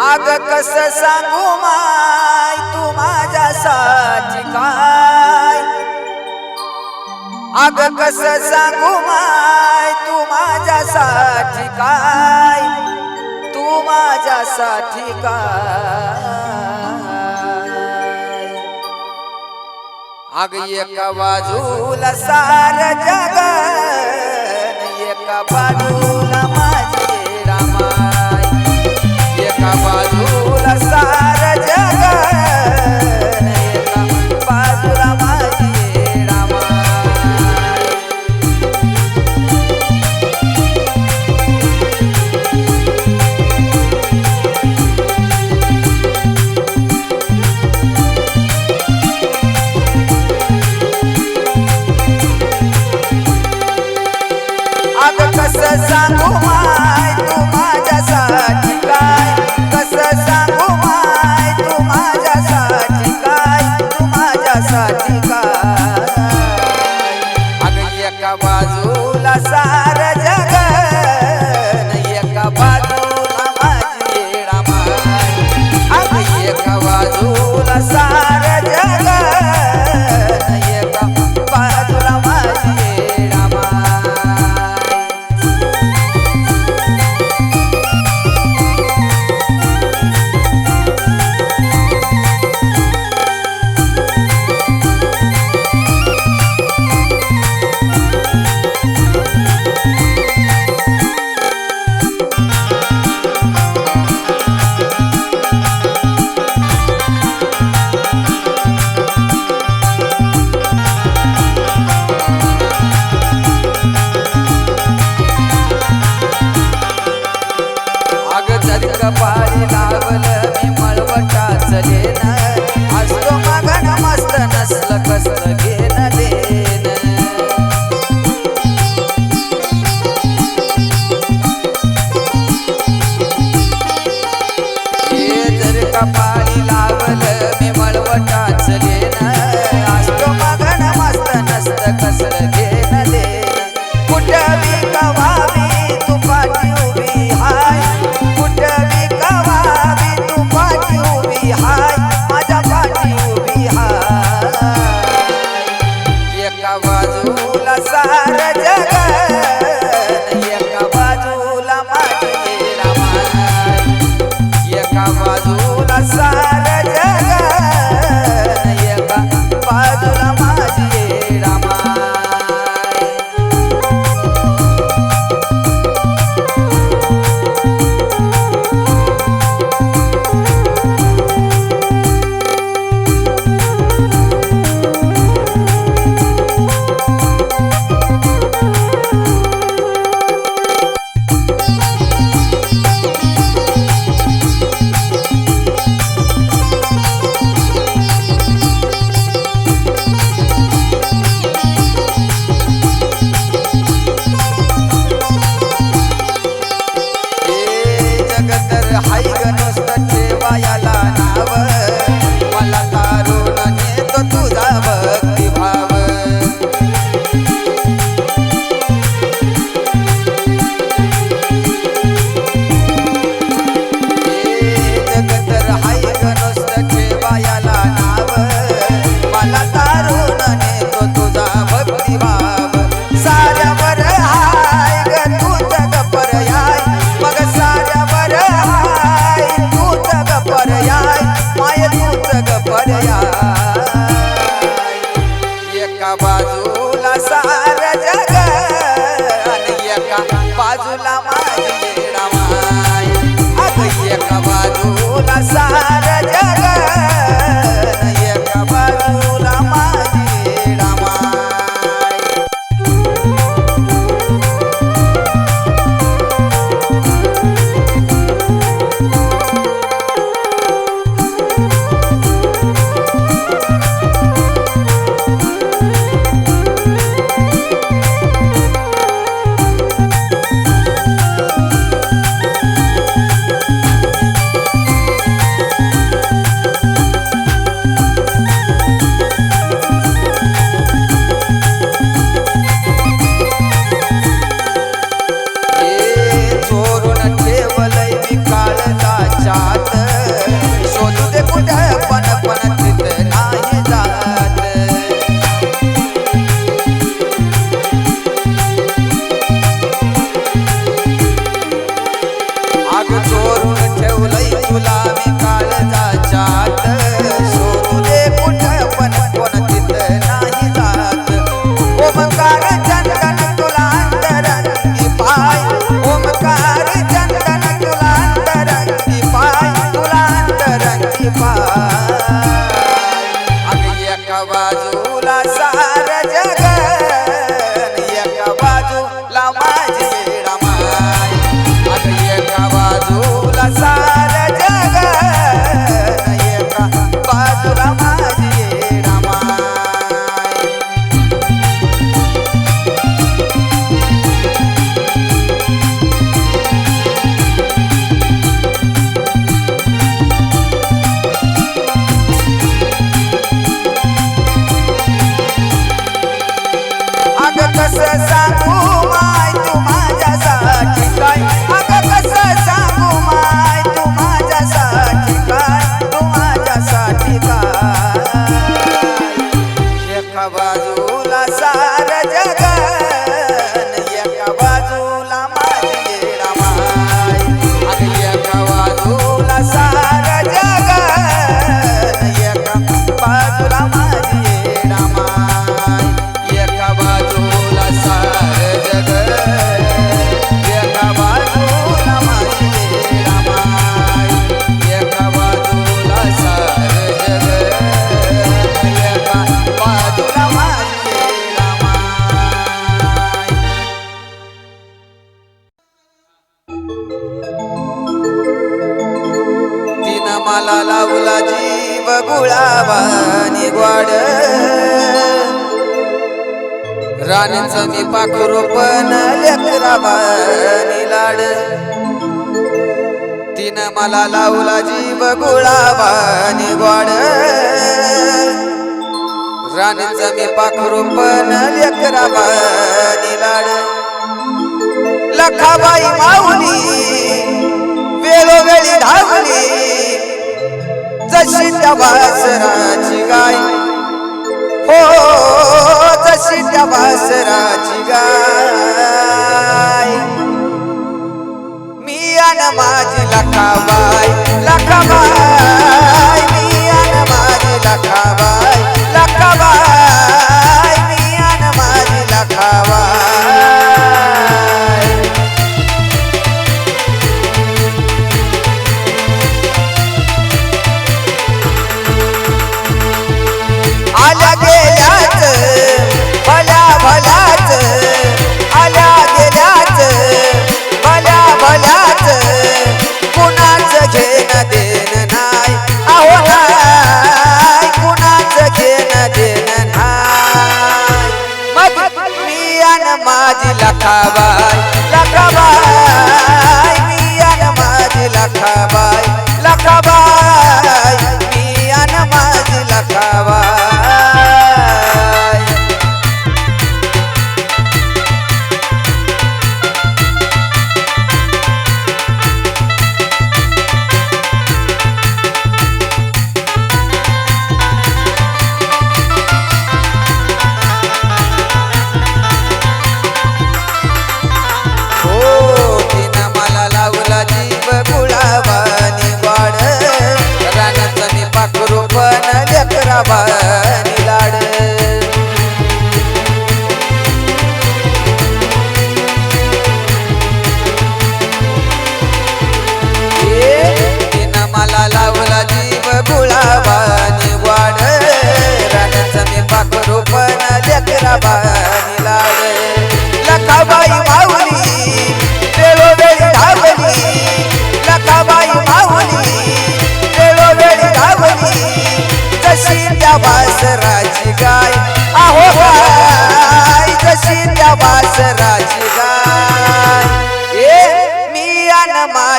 आग कस सांगू माय तू माझ्यासाठी काय? आग कस सांगू माय तू माझ्यासाठी काय? तू माझ्या साठी काय? आग एका बाजूला सार जग एका बाजूला বাজু एका बाजूला सार जग nada com essas amor माला लावला जीव गुळावानी गोड राणीच मी पाखरू पण लेकरावानी लाड तिनं मला लावला जीव गुळावा गोड राणीच मी पाखरू पण लेकरावानी लाड लखाबाई माऊली वेळोवेळी धावली जशी त्या भासराची गाय. हो जशी त्या भासराची गाय. मी आणि माझी लखाबाई लखाबाई.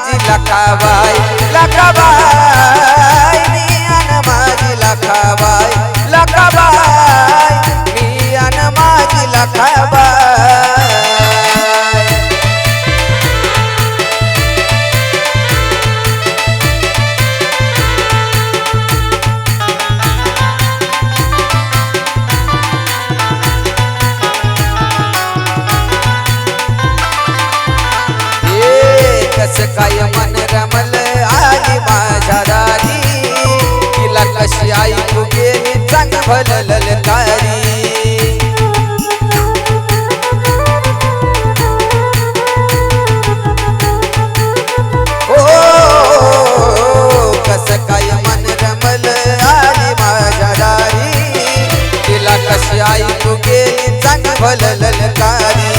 माझी लखाबाई लखाबाई मी अन माझी मी अन माझी फल ललकारी ओ कस काय मन रमल आली माझ्या दारी? तिला कशी आई तू गेली फल ललकारी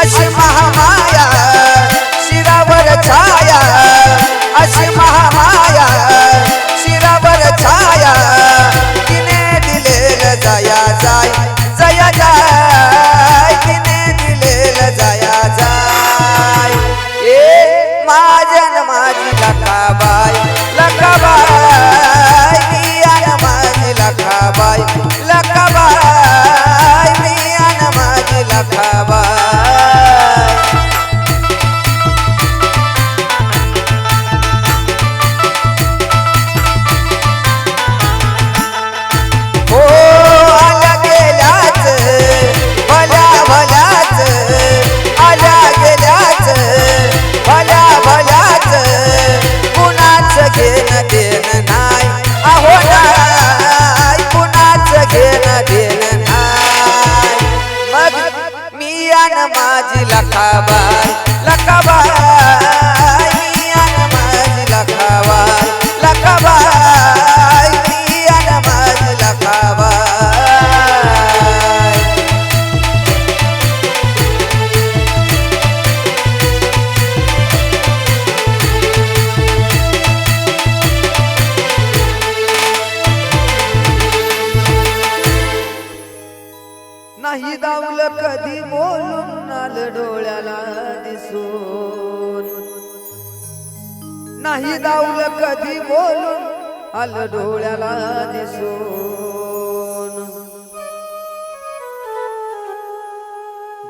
अशी महामाया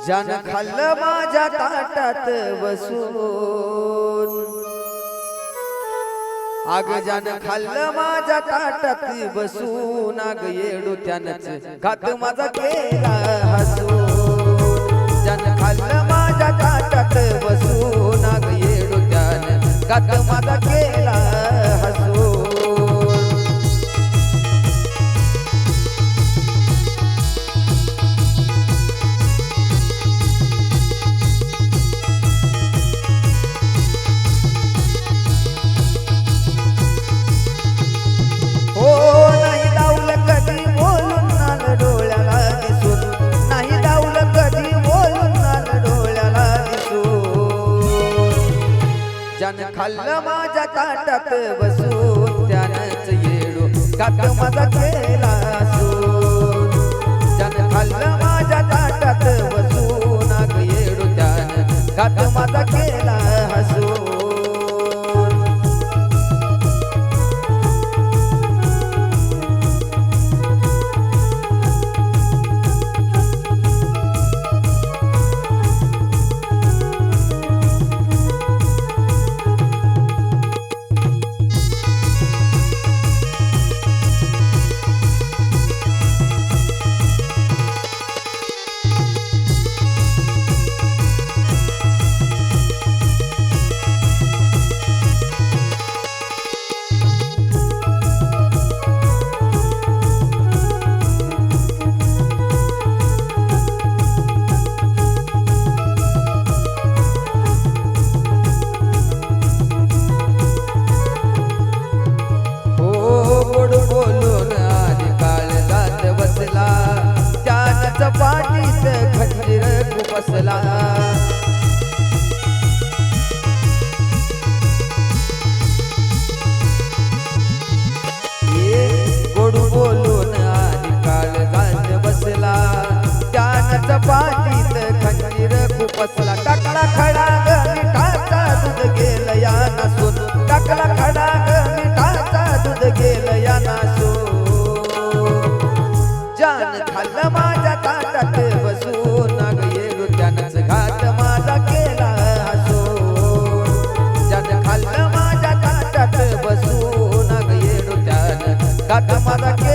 जन खाल्लं माझ्या ताटात बसून. आग जन खाल्लं माझ्या ताटात बसून. आग येडू त्यानच घात माझा केला हसून. जन खाल्लं माझ्या ताटात बसून. आग येडू त्यान घात माझा केला खाल्लं माझ्या ताटात बसून त्यानंच येडू काट माझा केला त्यानं खाल्लं माझ्या ताटात बसून येडू त्यानं माझा I'm Kamada, Kamada, Kamada,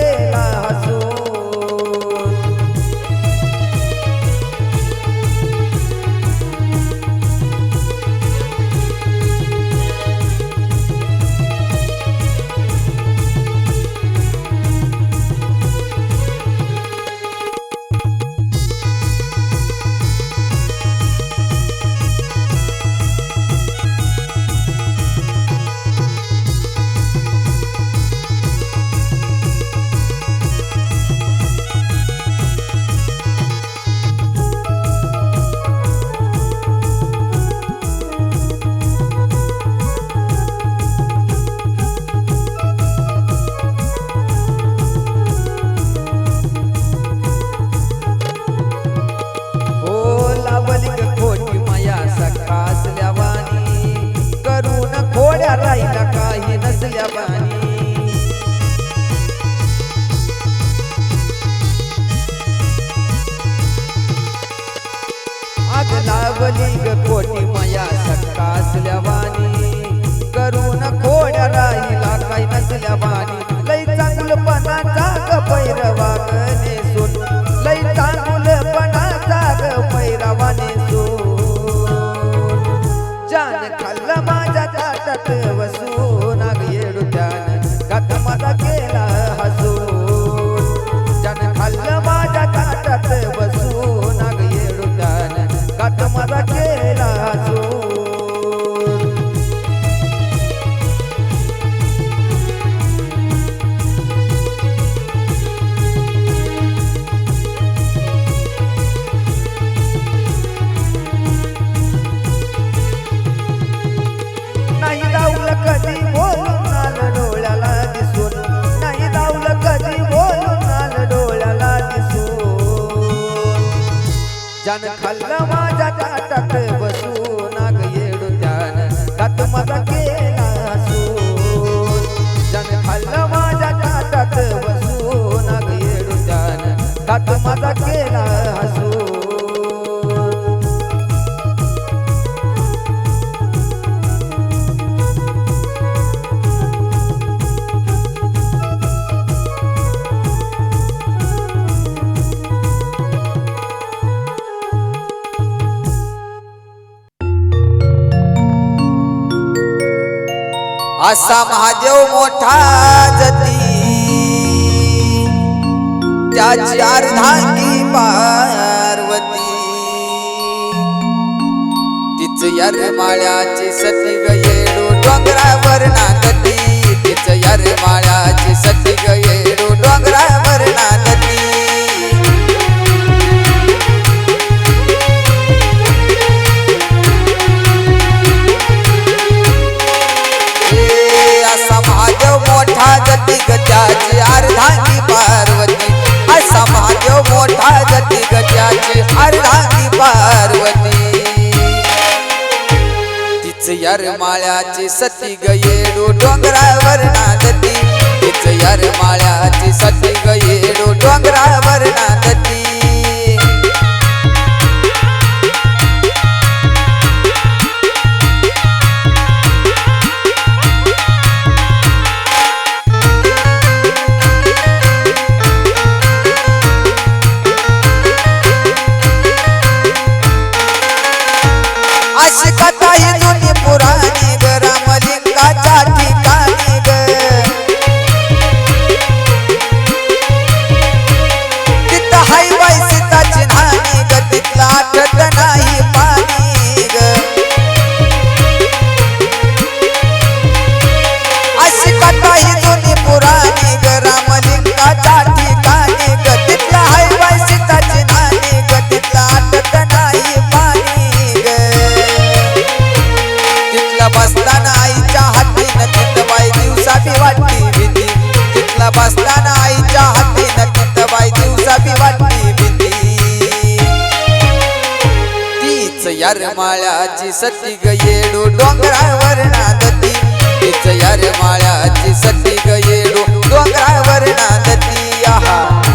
असा महादेव मोठा जती. त्याची अर्धांगी पार्वती. तिच यरमाळ्याची सती गेलो डोंगरावर नागती तिच यार माळ्याची सती गेलो अर्धांगी पार्वती असा महादेव मोठा गती गजाची अर्धांगी पार्वती. तिच यार माळ्याची सती गयेडू डोंगरावर नादती. तिच यार माळ्याची सती गयेडू डोंगरा बसताना आईच्या हाती न तिथबाई दिवसा बी वाटली भीती. तिथला बसताना आईच्या हाती न तिथबाई दिवसा बी वाटली भीती. तीच यार माळ्याची सती ग डोंगरावर नादती. तीच यार माळ्याची सती ग डोंगरावर नादती. आहा.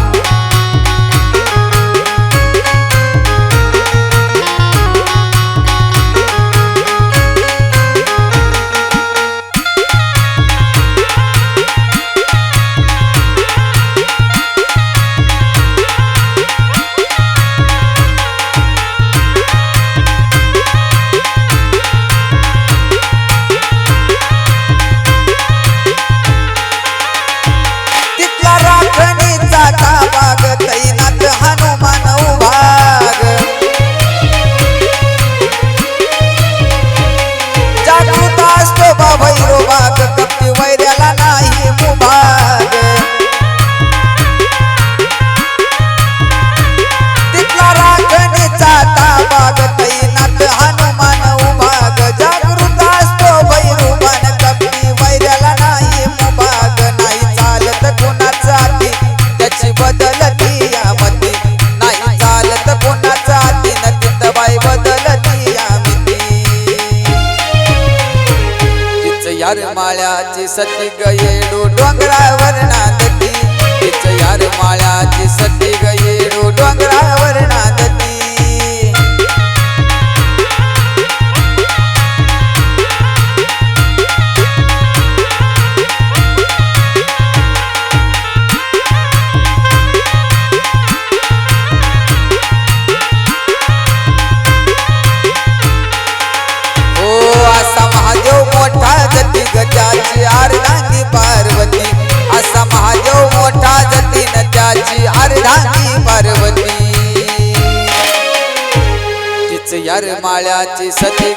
સચી ગયે माळ्याची सती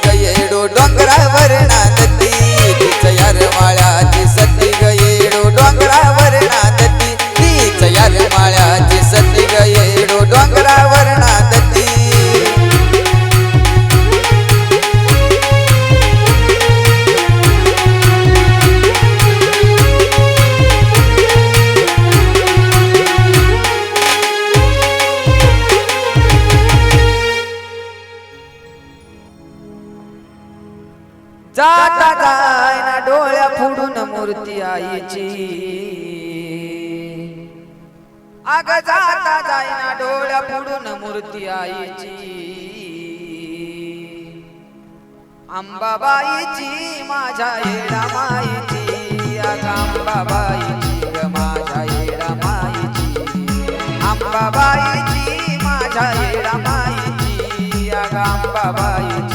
जाता जाय ना डोळ्या फुडून मूर्ती आईची. अग जाता जाय ना डोळ्या फुडून मूर्ती आईची. अंबाबाईची माझ्या येडा माईची. अग अंबाबाईची ग माझ्या येडा माईची. अंबाबाईची माझ्या येडा माईची. अग अंबाबाईची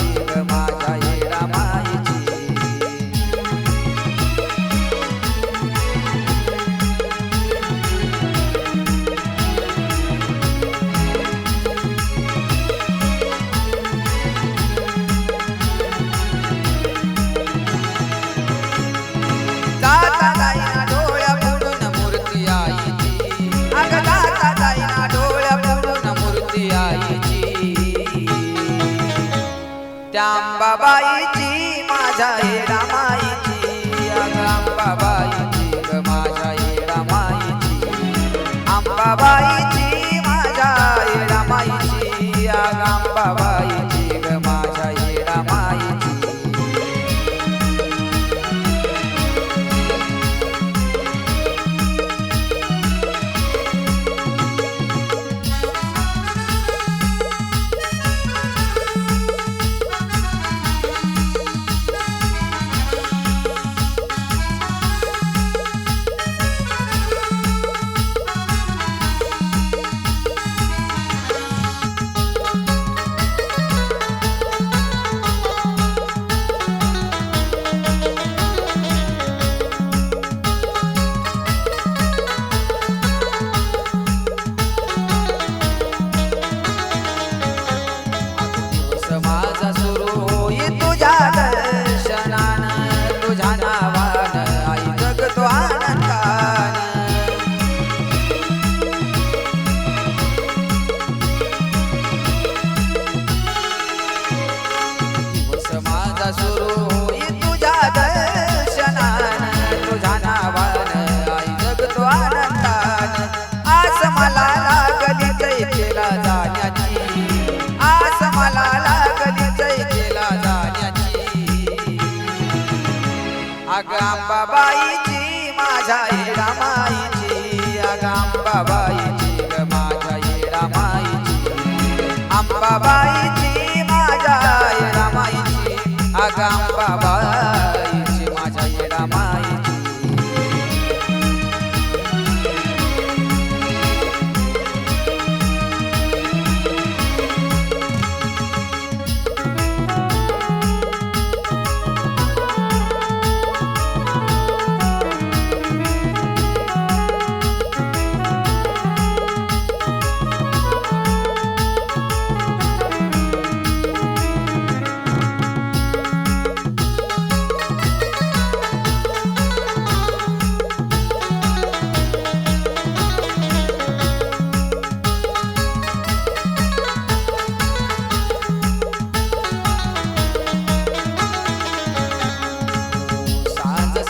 शांबाबाई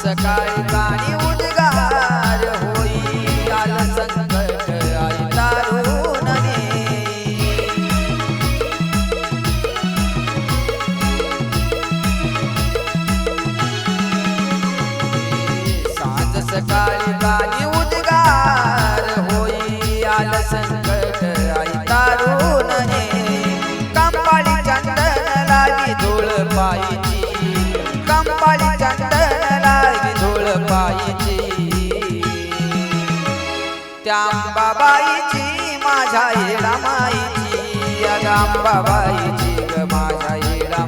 सकाळी काय आंबाबाईची ग माझ्या येडा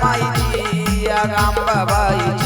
माईची आंबाबाईची आंबाबाईची